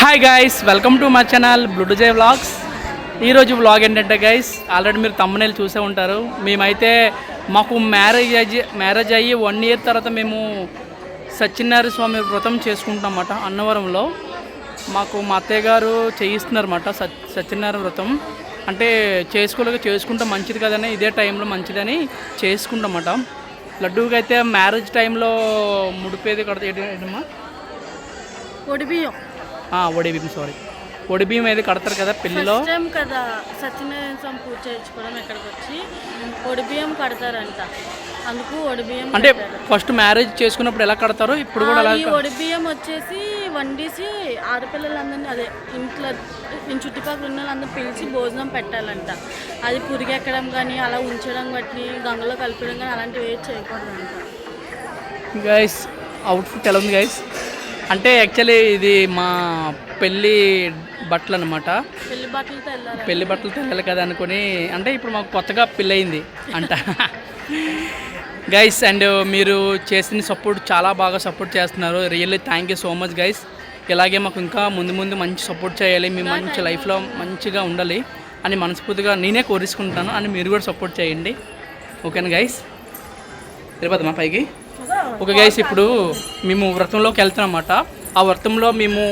Hi guys welcome to మా channel బ్లూటూజే vlogs ఈరోజు వ్లాగ్ ఏంటంటే గైస్ ఆల్రెడీ మీరు తమ్మనేలు చూసే ఉంటారు. మేమైతే మాకు మ్యారేజ్ అయ్యి మ్యారేజ్ అయ్యి వన్ ఇయర్ తర్వాత మేము సత్యనారాయణ స్వామి వ్రతం చేసుకుంటామన్నమాట అన్నవరంలో. మాకు మా అత్తయ్య గారు చేయిస్తున్నారన్నమాట సత్ సత్యనారాయణ వ్రతం. అంటే చేసుకోలేక చేసుకుంటే మంచిది కదని ఇదే టైంలో మంచిదని చేసుకుంటామట. లడ్డూకి అయితే మ్యారేజ్ టైంలో ముడిపేది కడతా ఏంటమ్మా? ఒడిబియ్యం ఒడి బియ్యం సారీ ఒడి బియ్యం ఏది కడతారు కదా పెళ్ళిలో టైం కదా సత్యనారాయణ స్వామి పూజ చేయించుకోవడం ఇక్కడికి వచ్చి ఒడిబియ్యం కడతారంట. అందుకు ఒడిబియ్యం అంటే. ఫస్ట్ మ్యారేజ్ చేసుకున్నప్పుడు ఎలా కడతారో? ఇప్పుడు కూడా అలా ఈ ఒడిబియ్యం వచ్చేసి వండేసి ఆడపిల్లలందరినీ అదే ఇంట్లో ఇంటి చుట్టుపక్కల ఉన్న వాళ్ళందరూ పిలిచి భోజనం పెట్టాలంట. అది పురిగెక్కడం కానీ అలా ఉంచడం బట్టి గంగలో కలిపడం కానీ అలాంటివి ఏది చేయకూడదంట. గైస్ అవుట్ఫిట్ ఎలా ఉంది గైస్ అంటే యాక్చువల్లీ ఇది మా పెళ్ళి బట్టలు అనమాట పెళ్ళి బట్టలతో వెళ్ళాలి పెళ్ళి బట్టలు తెల్లాలి కదా అనుకుని అంటే ఇప్పుడు మాకు కొత్తగా పెళ్ళి అయింది అంట. గైస్ అండ్ మీరు చేసిన సపోర్ట్ చాలా బాగా సపోర్ట్ చేస్తున్నారు. Really thank you so much guys ఇలాగే మాకు ఇంకా ముందు ముందు మంచి సపోర్ట్ చేయాలి మేము మంచి లైఫ్లో మంచిగా ఉండాలి అని మనస్ఫూర్తిగా నేనే కోరుకుంటాను అని మీరు కూడా సపోర్ట్ చేయండి. ఓకేనా గైస్ తిరుపతి మా పైకి. ఓకే గైస్ ఇప్పుడు మేము వ్రతంలోకి వెళ్తున్నాం అన్నమాట ఆ వ్రతంలో మేము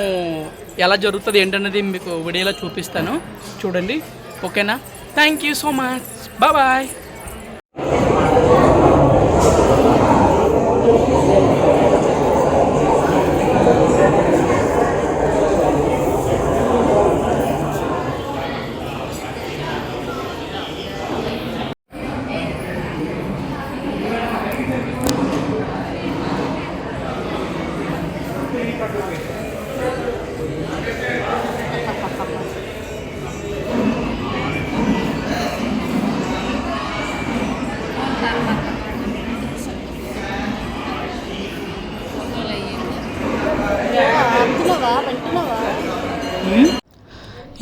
ఎలా జరుగుతుంది ఏంటనేది మీకు వీడియోలో చూపిస్తాను. చూడండి. ఓకేనా? Thank you so much bye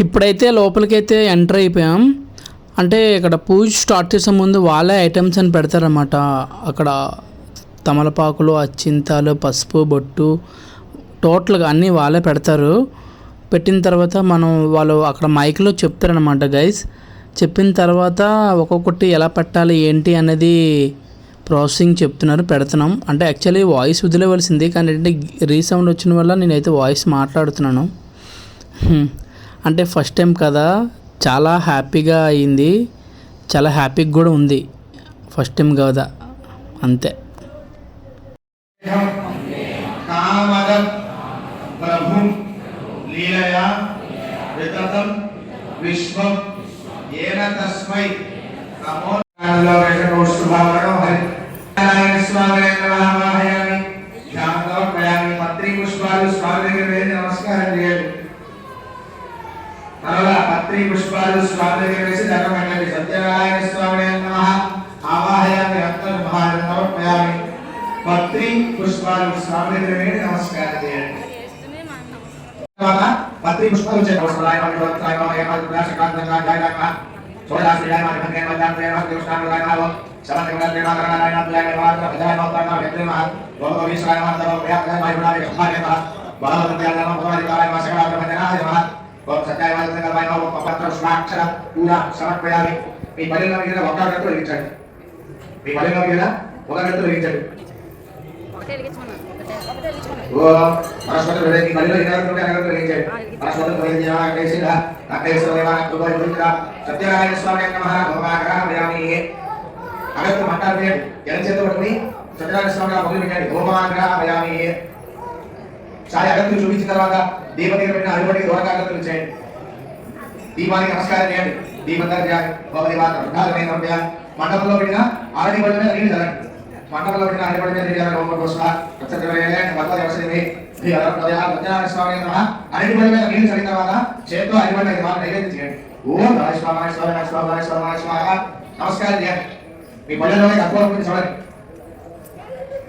ఇప్పుడైతే లోపలికైతే ఎంటర్ అయిపోయాం. అంటే ఇక్కడ పూజ స్టార్ట్ చేసే ముందు వాళ్ళే ఐటమ్స్ అని పెడతారనమాట అక్కడ తమలపాకులు అచ్చింతాలు పసుపు బొట్టు టోటల్గా అన్నీ వాళ్ళే పెడతారు. పెట్టిన తర్వాత మనం వాళ్ళు అక్కడ మైక్లో చెప్తారనమాట గైస్ చెప్పిన తర్వాత ఒక్కొక్కటి ఎలా పెట్టాలి ఏంటి అనేది ప్రాసెసింగ్ చెప్తున్నారు పెడుతున్నాం. అంటే యాక్చువల్లీ వాయిస్ వదిలేవలసింది కానీ ఏంటంటే రీసౌండ్ వచ్చిన వల్ల నేనైతే వాయిస్ మాట్లాడుతున్నాను. అంటే ఫస్ట్ టైం కదా చాలా హ్యాపీగా అయింది. చాలా హ్యాపీగా కూడా ఉంది. ఫస్ట్ టైం కదా అంతే. విశ్వం ఏన తస్మై నమో స్వామి నమః ధ్యానోపయామి పత్రి పుష్పాలు స్వామి దగ్గర వేసి నమస్కారం చేయండి మరలా పుష్పాలు స్వామి దగ్గర వేసి దండం పెట్టండి సత్యనారాయణ స్వామి నమః ఆవాహయామి రత్న మహానమోపయామి పత్రి పుష్పాలు స్వామి దగ్గర వేసి నమస్కారం చేయండి పత్రి పుష్పాలు వచ్చే వారు చక్కగా విధంగా పైన ఒక పత్రం స్వాక్షర కూడా సమర్పయాలి మీ పల్లెల మీద ఒక గంటలు వెలిగించండి మీ పల్లెల మీద ఒక గంటలు వెలిగించండి సత్యనారాయణ స్వామి యామి సాయి అగత్తులు చూపించిన తర్వాత దీపం అడుగుడికి పెట్టిన అడుగుబడి చేయండి. దీపానికి నమస్కారం చేయండి. దీపం దగ్గర చేయాలి భగవతి మండపంలో పెట్టిన అరటి పడి మీద నీళ్ళు జరగండి మండపంలో పెట్టిన అరటి పడి మీద నీళ్ళు జరగడం కోసం స్వామి అరటి పడి మీద నీళ్ళు చల్లిన తర్వాత చేతితో అరటి బడి నైవేద్యం చేయండి. ఓం స్వామి నమస్కారం చేయండి. మీ పల్లెల్లోనే తక్కువ చూడండి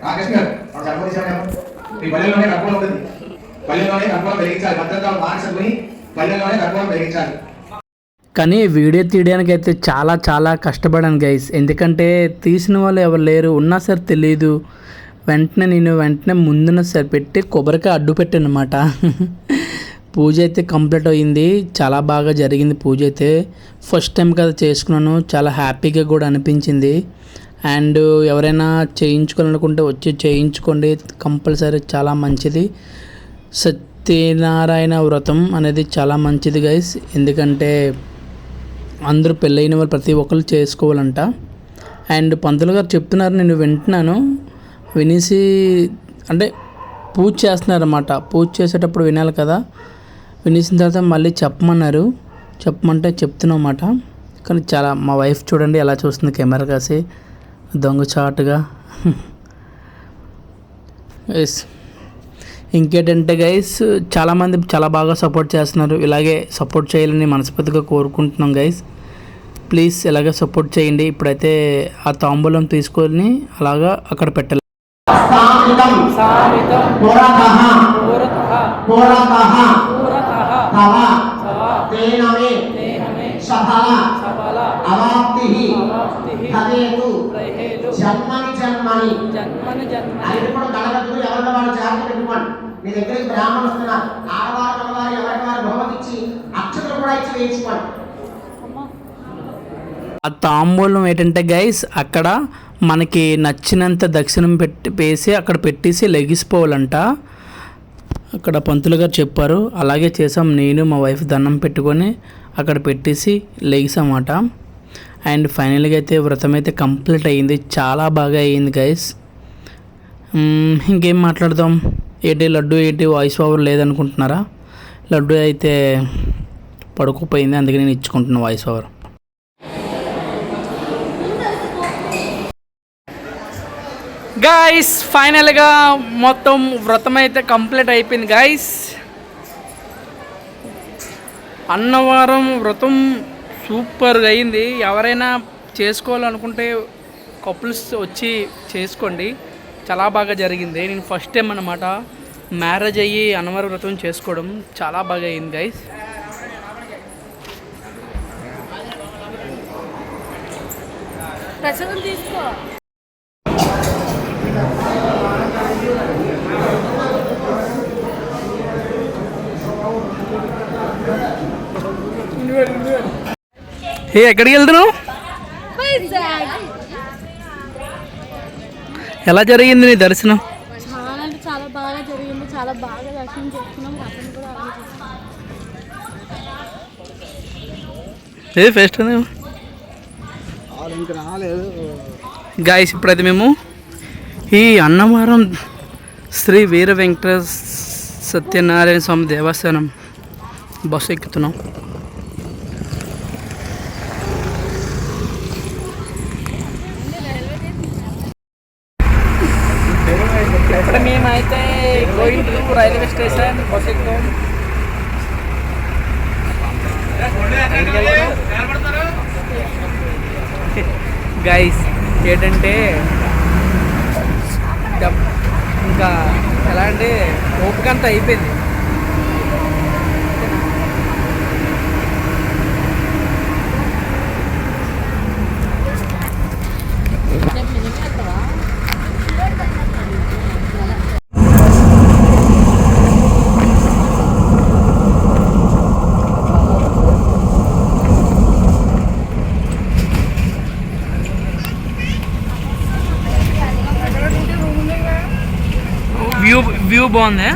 రాకేష్ గారు మన మీ పల్లెల్లోనే కర్పూరం ఉంటుంది. పల్లెల్లోనే కర్పూరం వెలిగించాలి భద్రతలు మార్చుకుని పల్లెల్లోనే కర్పూరం వెలిగించాలి కానీ వీడియో తీయడానికి అయితే చాలా చాలా కష్టపడాను గైస్ ఎందుకంటే తీసిన వాళ్ళు ఎవరు లేరు. ఉన్నా సరే తెలియదు వెంటనే నేను వెంటనే ముందున సరే పెట్టి కొబ్బరికాయ అడ్డు పెట్టాను అనమాట పూజ అయితే కంప్లీట్ అయింది. చాలా బాగా జరిగింది పూజ అయితే. ఫస్ట్ టైం కదా చేసుకున్నాను. చాలా హ్యాపీగా కూడా అనిపించింది. అండ్ ఎవరైనా చేయించుకోవాలనుకుంటే వచ్చి చేయించుకోండి. కంపల్సరీ చాలా మంచిది. సత్యనారాయణ వ్రతం అనేది చాలా మంచిది గైస్ ఎందుకంటే అందరూ పెళ్ళైన వాళ్ళు ప్రతి ఒక్కరు చేసుకోవాలంట. అండ్ పంతులు గారు చెప్తున్నారు నేను వింటున్నాను. వినేసి అంటే పూజ చేస్తున్నారన్నమాట. పూజ చేసేటప్పుడు వినాలి కదా. వినేసిన తర్వాత మళ్ళీ చెప్పమన్నారు. చెప్పమంటే చెప్తున్నమాట కానీ చాలా మా వైఫ్ చూడండి ఎలా చూస్తుంది కెమెరా కాసి దొంగచాటుగా ఎస్ ఇంకేంటంటే గైస్ చాలామంది చాలా బాగా సపోర్ట్ చేస్తున్నారు. ఇలాగే సపోర్ట్ చేయాలని మనస్ఫూర్తిగా కోరుకుంటున్నాం గైస్ ప్లీజ్ ఇలాగే సపోర్ట్ చేయండి. ఇప్పుడైతే ఆ తాంబూలం తీసుకొని అలాగా అక్కడ పెట్టాలి. సఫల. అవాప్తిః. జన్మని. జన్మని జన్మని. జన్మ అది కూడా గణగతులు ఎవరి వాళ్ళు జాగ్రత్త పెట్టుకోండి. మీ దగ్గరికి బ్రాహ్మణులు వస్తున్నారు. ఆడవారు మగవారు ఎవరికి వారు బహుమతి ఇచ్చి అక్షతలు కూడా ఇచ్చి వేయించుకోండి. ఆ తాంబూలం ఏంటంటే గైస్ అక్కడ మనకి నచ్చినంత దక్షిణం పెట్టి వేసి అక్కడ పెట్టేసి లెగిసిపోవాలంట అక్కడ పంతులు గారు చెప్పారు అలాగే చేసాం నేను మా వైఫ్ దండం పెట్టుకొని అక్కడ పెట్టేసి లెగిసామాట. అండ్ ఫైనల్గా అయితే వ్రతం అయితే కంప్లీట్ అయ్యింది. చాలా బాగా అయ్యింది గైస్ ఇంకేం మాట్లాడదాం? ఏంటి లడ్డు ఏంటి వాయిస్ ఓవర్ లేదనుకుంటున్నారా? లడ్డు అయితే పడుకోపోయింది అందుకే నేను ఇచ్చుకుంటున్నాను వాయిస్ ఓవర్ గాయస్ ఫైనల్గా మొత్తం వ్రతం అయితే కంప్లీట్ అయిపోయింది గాయస్ అన్నవరం వ్రతం సూపర్గా అయింది. ఎవరైనా చేసుకోవాలనుకుంటే కపుల్స్ వచ్చి చేసుకోండి. చాలా బాగా జరిగింది. నేను ఫస్ట్ టైం అనమాట మ్యారేజ్ అయ్యి అన్నవరం వ్రతం చేసుకోవడం చాలా బాగా అయింది గైస్ ప్రసాదం తీసుకో. ఏ ఎక్కడికి వెళ్తున్నావు? ఎలా జరిగింది నీ దర్శనం? చాలా అంటే చాలా బాగా జరిగింది. చాలా బాగా దర్శనం చేసుకున్నాం. అతను కూడా అలాగే చేసుకున్నాం. ఏ ఫెస్ట్ గాయస్ ఇప్పుడైతే మేము ఈ అన్నవరం శ్రీ వీర వెంకట సత్యనారాయణ స్వామి దేవస్థానం బస్సు ఎక్కుతున్నాం ఇప్పుడు మేమైతే going to railway station bus ఎక్కుతాం guys ఏంటంటే ఇంకా ఎలా అంటే ఓపిక అంతా అయిపోయింది వ్యూ వ్యూ బాగుంది